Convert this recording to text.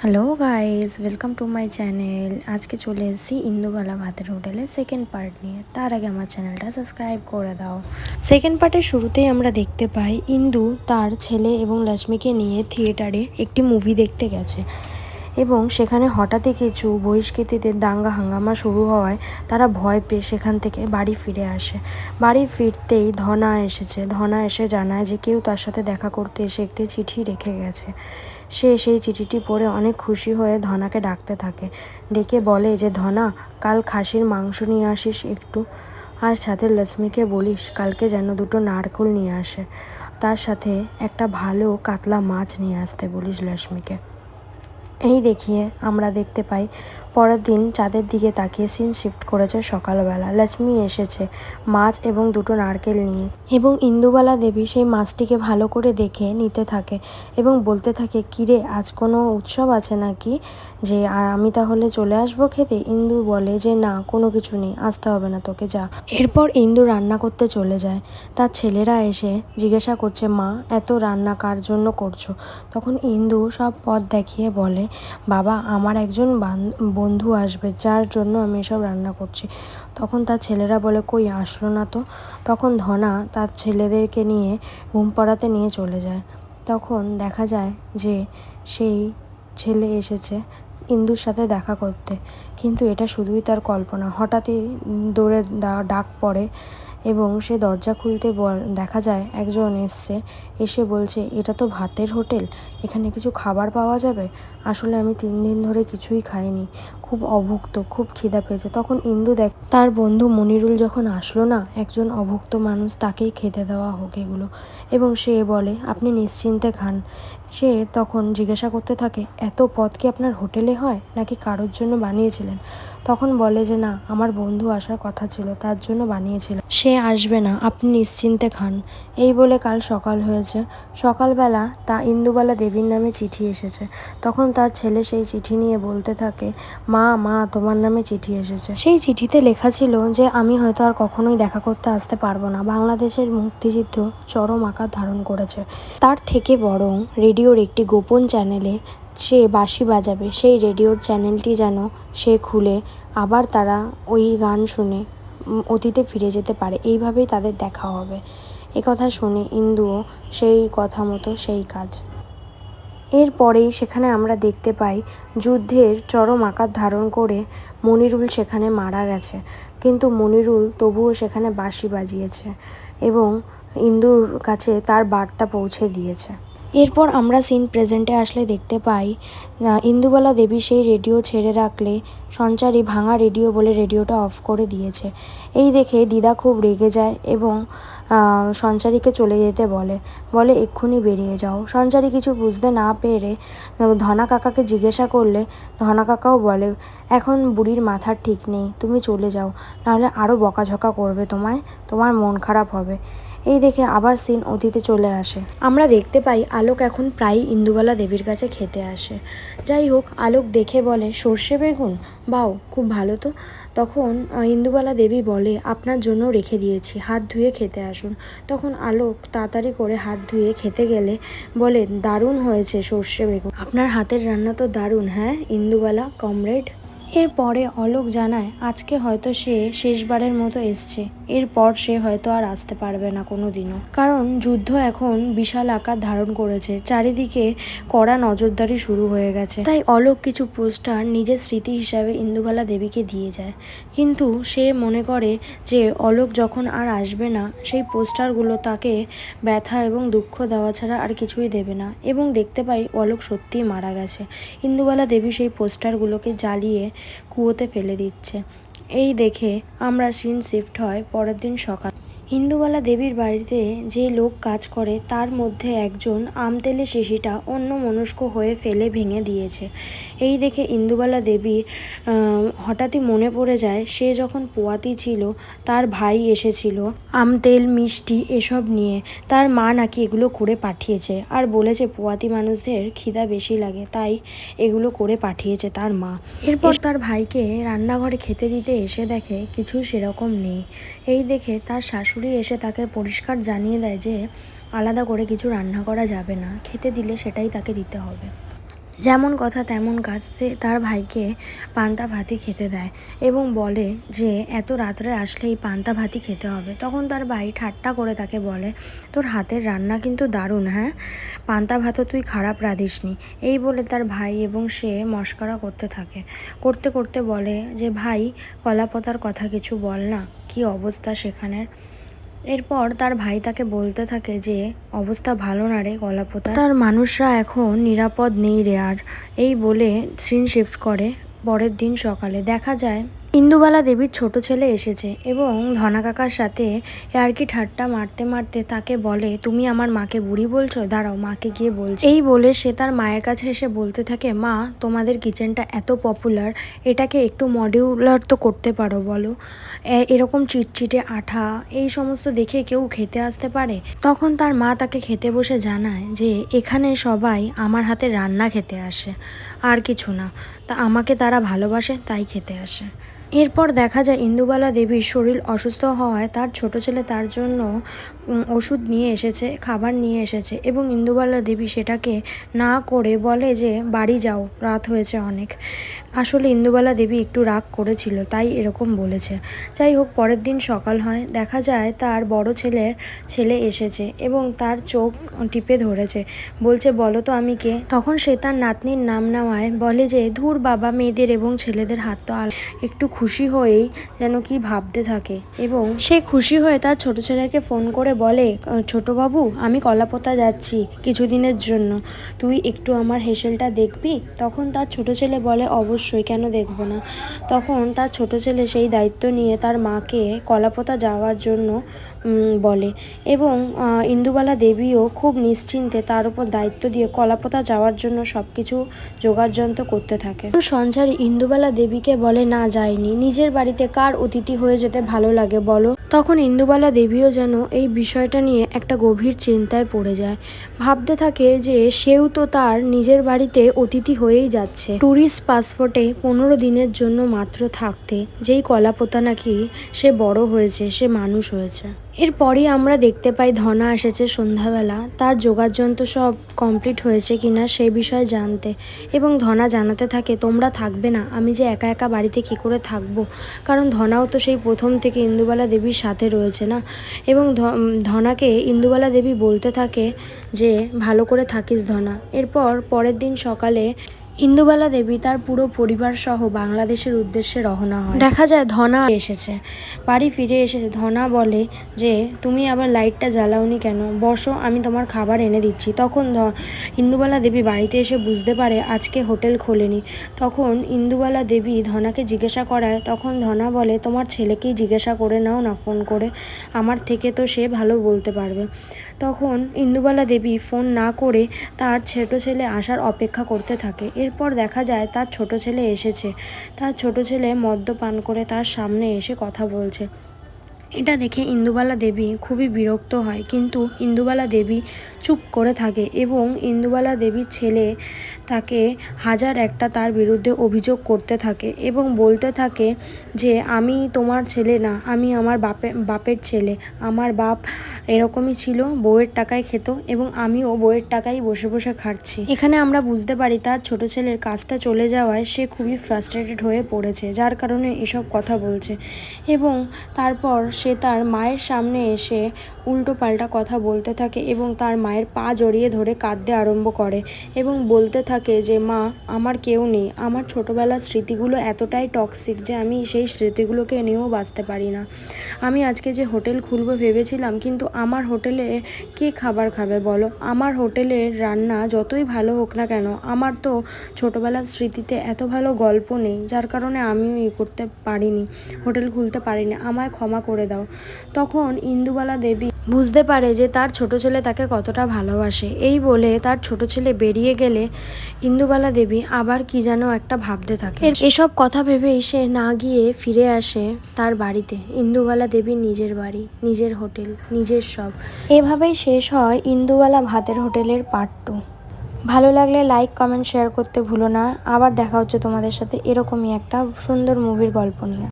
Hello guys welcome to my channel আজকে চলে এসেছি ইন্দুবালা ভাতের হোটেলে সেকেন্ড পার্ট নিয়ে। তার আগে আমার চ্যানেলটা সাবস্ক্রাইব করে দাও। সেকেন্ড পার্টের শুরুতেই আমরা দেখতে পাই ইন্দু তার ছেলে এবং লক্ষ্মীকে নিয়ে থিয়েটারে একটি মুভি দেখতে গেছে। এবং সেখানে হঠাৎই কিছু বহিষ্কৃতীদের দাঙ্গা হাঙ্গামা শুরু হওয়ায় তারা ভয় পেয়ে সেখান থেকে বাড়ি ফিরে আসে। বাড়ি ফিরতেই ধনা এসেছে। ধনা এসে জানায় যে কেউ তার সাথে দেখা করতে এসে একটি চিঠি রেখে গেছে। সে সেই চিঠিটি পড়ে অনেক খুশি হয়ে ধনাকে ডাকতে থাকে। ডেকে বলে যে, ধনা, কাল খাসির মাংস নিয়ে আসিস একটু। আর সাথে লক্ষ্মীকে বলিস, কালকে যেন দুটো নারকোল নিয়ে আসে। তার সাথে একটা ভালো কাতলা মাছ নিয়ে আসতে বলিস লক্ষ্মীকে। এই দেখিয়ে আমরা দেখতে পাই, পরের দিন চাঁদের দিকে তাকিয়ে সিন শিফট করেছে সকালবেলা। লক্ষ্মী এসেছে, মাছ এবং দুটো নারকেল নিয়ে। এবং ইন্দুবালা দেবী সেই মাছটিকে ভালো করে দেখে নিতে থাকে এবং বলতে থাকে, কিরে, আজ কোনো উৎসব আছে নাকি? যে আমি তাহলে চলে আসব খেতে? ইন্দু বলে যে, না, কোনো কিছু নেই, আসতে হবে না, তোকে যা। এরপর ইন্দু রান্না করতে চলে যায়। তার ছেলেরা এসে জিজ্ঞাসা করছে, মা, এত রান্না কার জন্য করছ? তখন ইন্দু সব পথ দেখিয়ে বলে বাবা, আমার একজন বান- বন্ধু আসবে, যার জন্য আমি এসব রান্না করছি। তখন তার ছেলেরা বলে, কই, আসলো না তো? তখন ধনা তার ছেলেদেরকে নিয়ে ঘুম পাড়াতে নিয়ে চলে যায়। তখন দেখা যায় যে সেই ছেলে এসেছে ইন্দুর সাথে দেখা করতে। কিন্তু এটা শুধুই তার কল্পনা। হঠাৎই দৌড়ে ডাক পড়ে এবং সে দরজা খুলতে দেখা যায় একজন এসছে, এসে বলছে, এটা তো ভাতের হোটেল, এখানে কিছু খাবার পাওয়া যাবে? আসলে আমি তিন দিন ধরে কিছুই খাইনি। খুব অভুক্ত, খুব খিদা পেয়েছে। তখন ইন্দু দেখ, তার বন্ধু মনিরুল যখন আসলো না, একজন অভুক্ত মানুষ তাকেই খেতে দেওয়া হোক এগুলো। এবং সে বলে, আপনি নিশ্চিন্তে খান। সে তখন জিজ্ঞাসা করতে থাকে, এত পদ কি আপনার হোটেলে হয়, নাকি কারোর জন্য বানিয়েছিলেন? তখন বলে যে, না, আমার বন্ধু আসার কথা ছিল, তার জন্য বানিয়েছিল সে আসবে না, আপনি নিশ্চিন্তে খান। এই বলে কাল সকাল হয়েছে। সকালবেলা তা ইন্দুবালা দেবীর নামে চিঠি এসেছে। তখন তার ছেলে সেই চিঠি নিয়ে বলতে থাকে মা মা, তোমার নামে চিঠি এসেছে। সেই চিঠিতে লেখা ছিল যে, আমি হয়তো আর কখনোই দেখা করতে আসতে পারব না। বাংলাদেশের মুক্তিযুদ্ধ চরম আকার ধারণ করেছে। তার থেকে বরং রেডিওর একটি গোপন চ্যানেলে সে বাঁশি বাজাবে। সেই রেডিওর চ্যানেলটি যেন সে খুলে, আবার তারা ওই গান শুনে অতীতে ফিরে যেতে পারে। এইভাবেই তাদের দেখা হবে। কথা শুনে ইন্দুও সেই কথা মতো সেই কাজ এরপরেই সেখানে আমরা দেখতে পাই যুদ্ধের চরম আকার ধারণ করে মনিরুল সেখানে মারা গেছে। কিন্তু মনিরুল তবুও সেখানে বাঁশি বাজিয়েছে এবং ইন্দুর কাছে তার বার্তা পৌঁছে দিয়েছে। এরপর আমরা সিন প্রেজেন্টে আসলে দেখতে পাই ইন্দুবালা দেবী সেই রেডিও ছেড়ে রাখলে, সঞ্চারী ভাঙা রেডিও বলে রেডিওটা অফ করে দিয়েছে। এই দেখে দিদা খুব রেগে যায় এবং সঞ্চারীকে চলে যেতে বলে। বলে, এক্ষুনি বেরিয়ে যাও। সঞ্চারী কিছু বুঝতে না পেরে, ধনা কাকাকে জিজ্ঞাসা করলে, ধনা কাকাও বলে, এখন বুড়ির মাথার ঠিক নেই, তুমি চলে যাও। নাহলে আরও বকাঝকা করবে তোমায়, তোমার মন খারাপ হবে। এই দেখে আবার সিন অতীতে চলে আসে। আমরা দেখতে পাই আলোক এখন প্রায়ই ইন্দুবালা দেবীর কাছে খেতে আসে। যাই হোক, আলোক দেখে বলে, সর্ষে বেগুন? বাও, খুব ভালো তো। তখন ইন্দুবালা দেবী বলে, আপনার জন্য রেখে দিয়েছি, হাত ধুয়ে খেতে আসুন। তখন আলোক তাড়াতাড়ি করে হাত ধুয়ে খেতে গেলে বলে, দারুণ হয়েছে সর্ষে বেগুন। আপনার হাতের রান্না তো দারুণ হ্যাঁ ইন্দুবালা? কমরেড? এরপরে অলোক জানায়, আজকে হয়তো সে শেষবারের মতো এসছে। এরপর সে হয়তো আর আসতে পারবে না কোনো দিনও কারণ যুদ্ধ এখন বিশাল আকার ধারণ করেছে। চারিদিকে কড়া নজরদারি শুরু হয়ে গেছে। তাই অলোক কিছু পোস্টার নিজের স্মৃতি হিসাবে ইন্দুবালা দেবীকে দিয়ে যায়। কিন্তু সে মনে করে যে অলোক যখন আর আসবে না, সেই পোস্টারগুলো তাকে ব্যথা এবং দুঃখ দেওয়া ছাড়া আর কিছুই দেবে না। এবং দেখতে পাই অলোক সত্যিই মারা গেছে। ইন্দুবালা দেবী সেই পোস্টারগুলোকে জ্বালিয়ে কুয়োতে ফেলে দিচ্ছে। এই দেখে আমরা সিন শিফট হয় পরের দিন সকাল ইন্দুবালা দেবীর বাড়িতে যে লোক কাজ করে তার মধ্যে একজন আমতেলে শিশিটা অন্য মনস্ক হয়ে ফেলে ভেঙে দিয়েছে। এই দেখে ইন্দুবালা দেবীর হঠাৎই মনে পড়ে যায় সে যখন পোয়াতি ছিল তার ভাই এসেছিল আমতেল মিষ্টি এসব নিয়ে। তার মা নাকি এগুলো করে পাঠিয়েছে। আর বলেছে পোয়াতি মানুষদের খিদা বেশি লাগে তাই এগুলো করে পাঠিয়েছে তার মা। এরপর তার ভাইকে রান্নাঘরে খেতে দিতে এসে দেখে কিছু সেরকম নেই। এই দেখে তার শাশুড়ি এসে তাকে পরিষ্কার জানিয়ে দেয় যে, আলাদা করে কিছু রান্না করা যাবে না, খেতে দিলে সেটাই তাকে দিতে হবে। যেমন কথা তেমন কাজ তার ভাইকে পান্তা ভাতই খেতে দেয় এবং বলে যে, এত রাত্রে আসলে এই পান্তা ভাতই খেতে হবে। তখন তার ভাই ঠাট্টা করে তাকে বলে, তোর হাতের রান্না কিন্তু দারুণ হ্যাঁ? পান্তা ভাতও তুই খারাপ রাঁধিসনি। এই বলে তার ভাই এবং সে মস্করা করতে থাকে। করতে করতে বলে যে, ভাই, কলাপতার কথা কিছু বল না, কি অবস্থা সেখানের? এরপর তার ভাই তাকে বলতে থাকে যে, অবস্থা ভালো না রে কলাপোতা। তার মানুষরা এখন নিরাপদ নেই রে আর। এই বলে সিন শিফট করে পরের দিন সকালে। দেখা যায় ইন্দুবালা দেবীর ছোট ছেলে এসেছে এবং ধনা কাকার সাথে কি ঠাট্টা মারতে মারতে তাকে বলে, তুমি আমার মাকে বুড়ি বলছো? দাঁড়াও, মাকে গিয়ে বলছো। এই বলে সে তার মায়ের কাছে এসে বলতে থাকে, মা, তোমাদের কিচেনটা এত পপুলার এটাকে একটু মডিউলার তো করতে পারো, বলো। এরকম চিটচিটে আঠা, এই সমস্ত দেখে কেউ খেতে আসতে পারে? তখন তার মা তাকে খেতে বসে জানায় যে, এখানে সবাই আমার হাতে রান্না খেতে আসে, আর কিছু না। তা আমাকে তারা ভালোবাসে, তাই খেতে আসে। এরপর দেখা যায় ইন্দুবালা দেবীর শরীর অসুস্থ হওয়ায় তার ছোট ছেলে তার জন্য ওষুধ নিয়ে এসেছে, খাবার নিয়ে এসেছে এবং ইন্দুবালা দেবী সেটাকে না করে বলে যে, বাড়ি যাও, রাত হয়েছে অনেক। আসলে ইন্দুবালা দেবী একটু রাগ করেছিল, তাই এরকম বলেছে। যাই হোক, পরের দিন সকাল হয়, দেখা যায় তার বড় ছেলের ছেলে এসেছে এবং তার চোখ টিপে ধরেছে। বলছে, বলো তো আমি কে? তখন সে তার নাতনির নাম নেওয়ায় বলে যে, ধুর বাবা, মেয়েদের এবং ছেলেদের হাত তো একটু খুশি হয়েই যেন কি ভাবতে থাকে এবং সে খুশি হয়ে তার ছোট ছেলেকে ফোন করে বলে, ছোট বাবু, আমি কলাপোতা যাচ্ছি কিছুদিনের জন্য। তুই একটু আমার হেসেলটা দেখবি? তখন তার ছোট ছেলে বলে, অবশ্যই, কেন দেখব না? তখন তার ছোট ছেলে সেই দায়িত্ব নিয়ে তার মাকে কলাপোতা যাওয়ার জন্য বলে এবং ইন্দুবালা দেবীও খুব নিশ্চিন্তে তার উপর দায়িত্ব দিয়ে কলাপোতা যাওয়ার জন্য সব কিছু যোগাড়যন্ত্র করতে থাকে। সঞ্চারী ইন্দুবালা দেবীকে বলে, না যায়নি নিজের বাড়িতে কার অতিথি হয়ে যেতে ভালো লাগে বলো? তখন ইন্দুবালা দেবীও যেন এই বিষয়টা নিয়ে একটা গভীর চিন্তায় পড়ে যায়। ভাবতে থাকে যে সেও তো তার নিজের বাড়িতে অতিথি হয়েই যাচ্ছে। ট্যুরিস্ট পাসপোর্টে পনেরো দিনের জন্য মাত্র থাকতে, যেই কলাপোতা নাকি সে বড় হয়েছে, সে মানুষ হয়েছে। এরপরই আমরা দেখতে পাই ধনা এসেছে সন্ধ্যাবেলা। তার যোগাযন্ত্র সব কমপ্লিট হয়েছে কিনা সেই বিষয়ে জানতে এবং ধনা জানাতে থাকে, তোমরা থাকবে না, আমি যে একা একা বাড়িতে কী করে থাকব? কারণ ধনাও তো সেই প্রথম থেকে ইন্দুবালা দেবীর সাথে রয়েছে না। এবং ধনাকে ইন্দুবালা দেবী বলতে থাকে যে, ভালো করে থাকিস ধনা। এরপর পরের দিন সকালে ইন্দুবালা দেবী তার পুরো পরিবার সহ বাংলাদেশের উদ্দেশ্যে রওনা হয়। দেখা যায় ধনা এসেছে। বাড়ি ফিরে এসে ধনা বলে যে, তুমি আবার লাইটটা জ্বালাওনি কেন? বসো, আমি তোমার খাবার এনে দিচ্ছি। তখন ইন্দুবালা দেবী বাড়িতে এসে বুঝতে পারে আজকে হোটেল খোলেনি। তখন ইন্দুবালা দেবী ধনাকে জিজ্ঞাসা করায়। তখন ধনা বলে, তোমার ছেলেকেই জিজ্ঞাসা করে নাও না, ফোন করে। আমার থেকে তো সে ভালো বলতে পারবে। তখন ইন্দুবালা দেবী ফোন না করে তার ছোট ছেলে আসার অপেক্ষা করতে থাকে। এরপর দেখা যায় তার ছোট ছেলে এসেছে। তার ছোট ছেলে মদ্যপান করে তার সামনে এসে কথা বলছে। এটা দেখে ইন্দুবালা দেবী খুবই বিরক্ত হয়, কিন্তু ইন্দুবালা দেবী চুপ করে থাকে এবং ইন্দুবালা দেবীর ছেলে তাকে হাজার একটা তার বিরুদ্ধে অভিযোগ করতে থাকে এবং বলতে থাকে যে, আমি তোমার ছেলে না, আমি আমার বাপের বাপের ছেলে। আমার বাপ এরকমই ছিল, বউয়ের টাকায় খেত এবং আমিও বউয়ের টাকায় বসে বসে খাচ্ছি এখানে আমরা বুঝতে পারি তার ছোট ছেলের কাজটা চলে যাওয়ায় সে খুবই ফ্রাস্ট্রেটেড হয়ে পড়েছে, যার কারণে এসব কথা বলছে এবং তারপর সে তার মায়ের সামনে এসে উল্টো পাল্টা কথা বলতে থাকে এবং তার মায়ের পা জড়িয়ে ধরে কাঁদতে আরম্ভ করে এবং বলতে থাকে যে, মা, আমার কেউ নেই। আমার ছোটোবেলার স্মৃতিগুলো এতটাই টক্সিক যে আমি সেই স্মৃতিগুলোকে নিয়েও বাঁচতে পারি না। আমি আজকে যে হোটেল খুলবো ভেবেছিলাম, কিন্তু আমার হোটেলে কে খাবার খাবে বলো? আমার হোটেলের রান্না যতই ভালো হোক না কেন, আমার তো ছোটোবেলার স্মৃতিতে এত ভালো গল্প নেই, যার কারণে আমিও ই করতে পারিনি, হোটেল খুলতে পারিনি। আমায় ক্ষমা করে দাও। তখন ইন্দুবালা দেবী বুঝতে পারে যে তার ছোট ছেলে তাকে কতটা ভালোবাসে। এই বলে তার ছোট ছেলে বেরিয়ে গেলে ইন্দুবালা দেবী আবার কি যেন একটা ভাবতে থাকে। এসব কথা ভেবেই সে না গিয়ে ফিরে আসে তার বাড়িতে। ইন্দুবালা দেবী নিজের বাড়ি নিজের হোটেল নিজের সব। এভাবেই শেষ হয় ইন্দুবালা ভাতের হোটেলের পার্ট টু ভালো লাগলে লাইক কমেন্ট শেয়ার করতে ভুলো না। আবার দেখা হচ্ছে তোমাদের সাথে এরকমই একটা সুন্দর মুভির গল্প নিয়ে।